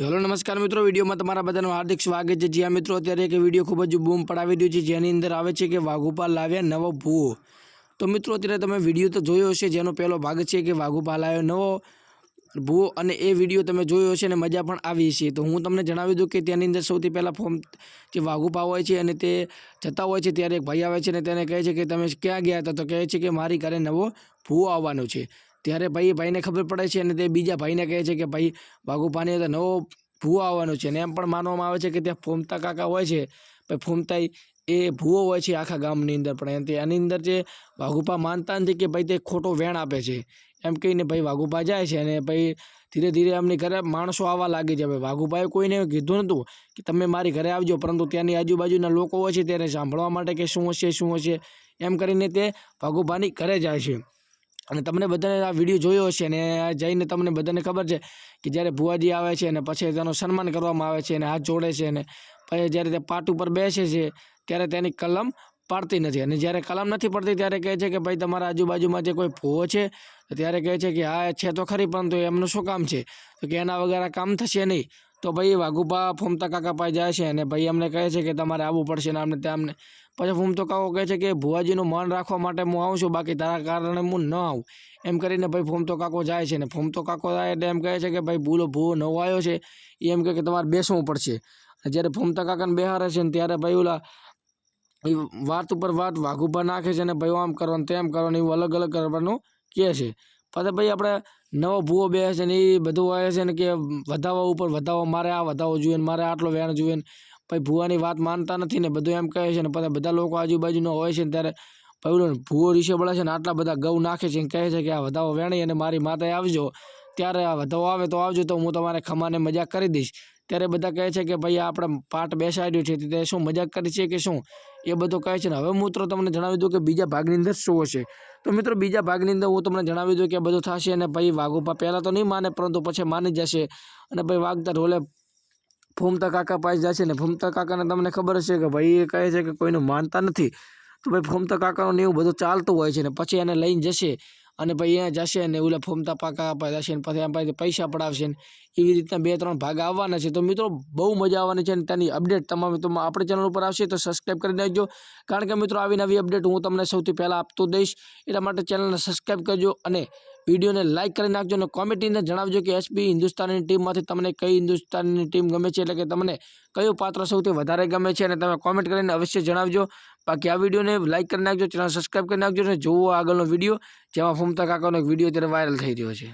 Hello, નમસ્કાર મિત્રો. વિડીયોમાં તમારા બધાનું હાર્દિક સ્વાગત છે. જ્યાં મિત્રો અત્યારે એક વીડિયો ખૂબ જ બૂમ પડાવી રહ્યું છે, જેની અંદર આવે છે કે વાઘુપાલ લાવ્યા નવો ભૂવો. તો મિત્રો, અત્યારે તમે વીડિયો તો જોયો હશે, જેનો પહેલો ભાગ છે કે વાઘુપાલ આવ્યો નવો ભૂવો, અને એ વીડિયો તમે જોયો હશે અને મજા પણ આવી છે તો હું તમને જણાવી દઉં કે તેની અંદર સૌથી પહેલાં ફોર્મ જે વાઘુપા હોય છે અને તે જતા હોય છે, ત્યારે એક ભાઈ આવે છે અને તેને કહે છે કે, તમે ક્યાં ગયા હતા? તો કહે છે કે, મારી ઘરે નવો ભૂવો આવવાનો છે. ત્યારે ભાઈ ભાઈને ખબર પડે છે અને તે બીજા ભાઈને કહે છે કે ભાઈ બાગુપાની અંદર નવો ભૂવો આવવાનો છે. અને એમ પણ માનવામાં આવે છે કે ત્યાં ફોમતા કાકા હોય છે. ભાઈ ફોમતા એ ભૂવો હોય છે આખા ગામની અંદર. પણ એની અંદર જે વાઘુપા માનતા નથી કે ભાઈ તે ખોટો વેણ આપે છે. એમ કહીને ભાઈ વાઘુપા જાય છે અને ભાઈ ધીરે ધીરે એમની ઘરે માણસો આવવા લાગે છે. ભાઈ વાઘુપાએ કોઈને કીધું નહોતું કે તમે મારી ઘરે આવજો, પરંતુ ત્યાંની આજુબાજુના લોકો હોય છે, તેને સાંભળવા માટે કે શું હશે શું હશે? એમ કરીને તે વાઘુપાની ઘરે જાય છે. અને તમને બધાને આ વીડિયો જોયો હશે અને જઈને તમને બધાને ખબર છે કે જ્યારે ભુવાજી આવે છે અને પછી તેનું સન્માન કરવામાં આવે છે અને હાથ જોડે છે અને પછી જ્યારે તે પાટ ઉપર બેસે છે ત્યારે તેની કલમ પાડતી નથી. અને જ્યારે કલમ નથી પડતી ત્યારે કહે છે કે ભાઈ તમારા આજુબાજુમાં જે કોઈ ભૂવો છે ત્યારે કહે છે કે હા છે તો ખરી, પરંતુ એમનું શું કામ છે? તો કે એના વગર આ કામ થશે નહીં. તો ભાઈ વાઘુપા ફોમતા કાકા પાસે જાય છે અને ભાઈ અમને કહે છે કે તમારે આવવું પડશે ને આમને તેમને પછી ફૂમતો કાકો કહે છે કે ભુવાજીનું મન રાખવા માટે હું આવું છું, બાકી તારા કારણે હું ન આવું. એમ કરીને ભાઈ ફૂમતો કાકો જાય છે ને ફૂમતો કાકો જાય એટલે એમ કહે છે કે ભાઈ ભૂલો ભૂવો નવો આવ્યો છે એ એમ કહે કે તમારે બેસવું પડશે. જ્યારે ફોમતા કાકાને બેહારે છે ને ત્યારે ભાઈ ઓલા એ વાત ઉપર વાત વાઘુપા નાખે છે અને ભાઈ આમ કરવાનું તેમ કરવાનું એવું અલગ અલગ કરવાનું કહે છે. પછી ભાઈ આપણે નવો ભૂવો બે છે ને એ બધું આવે છે ને કે વધાવવા ઉપર વધાવો, મારે આ વધાવો જોઈએ ને મારે આટલો વેણ જોઈએ ને. ભાઈ ભૂવાની વાત માનતા નથી ને, બધું એમ કહે છે ને, પાછા બધા લોકો આજુબાજુના હોય છે ને ત્યારે ભાઈ ભૂવો રીશે છે ને, આટલા બધા ગૌ નાખે છે કહે છે કે આ વધાવો વેણી અને મારી માતાએ આવજો. ત્યારે આ વધાવો આવે તો આવજો તો હું તમારે ખમાને મજાક કરી દઈશ. ત્યારે બધા કહે છે કે ભાઈ આપણે પાઠ બેસાડ્યું છે, તે શું મજાક કરી છે કે શું? એ બધું કહે છે ને. હવે મિત્રો તમને જણાવી દઉં કે બીજા ભાગની અંદર શું હશે. તો મિત્રો બીજા ભાગની અંદર હું તમને જણાવી દઉં કે બધું થશે અને ભાઈ વાઘોપા પહેલાં તો નહીં માને, પરંતુ પછી માની જશે. અને ભાઈ વાગતા ઢોલે ફૂમતા કાકા પાસે જશે ને. ફૂમતા કાકાને તમને ખબર હશે કે ભાઈ એ કહે છે કે કોઈનું માનતા નથી. તો ભાઈ ફૂમતા કાકાનું એવું બધું ચાલતું હોય છે ને. પછી એને લઈને જશે. અને પછી અહીંયા જશે ને ઓલા ફોમતા પાકા પાસે જશે ને પછી એમ પાસે પૈસા પડાવશે ને એવી રીતના બે ત્રણ ભાગ આવવાના છે. તો મિત્રો, બહુ મજા આવવાની છે અને તેની અપડેટ તમામ તો આપણી ચેનલ ઉપર આવશે તો સબસ્ક્રાઈબ કરી નાખજો. કારણ કે મિત્રો, આવી નવી અપડેટ હું તમને સૌથી પહેલાં આપતો દઈશ. એટલા માટે ચેનલને સબસ્ક્રાઈબ કરજો અને વિડીયોને લાઇક કરી નાખજો અને કોમેન્ટીને જણાવજો કે એસબી હિન્દુસ્તાનની ટીમમાંથી તમને કઈ હિન્દુસ્તાનની ટીમ ગમે છે. એટલે કે તમને કયું પાત્ર સૌથી વધારે ગમે છે અને તમે કોમેન્ટ કરીને અવશ્ય જણાવજો. બાકી આ વિડીયોને લાઇક કરી નાખજો, ચેનલ સબસ્ક્રાઈબ કરી નાખજો અને જોવો આગળનો વીડિયો, જેમાં ફૂમતા કાકાનો એક વીડિયો અત્યારે વાયરલ થઈ રહ્યો છે.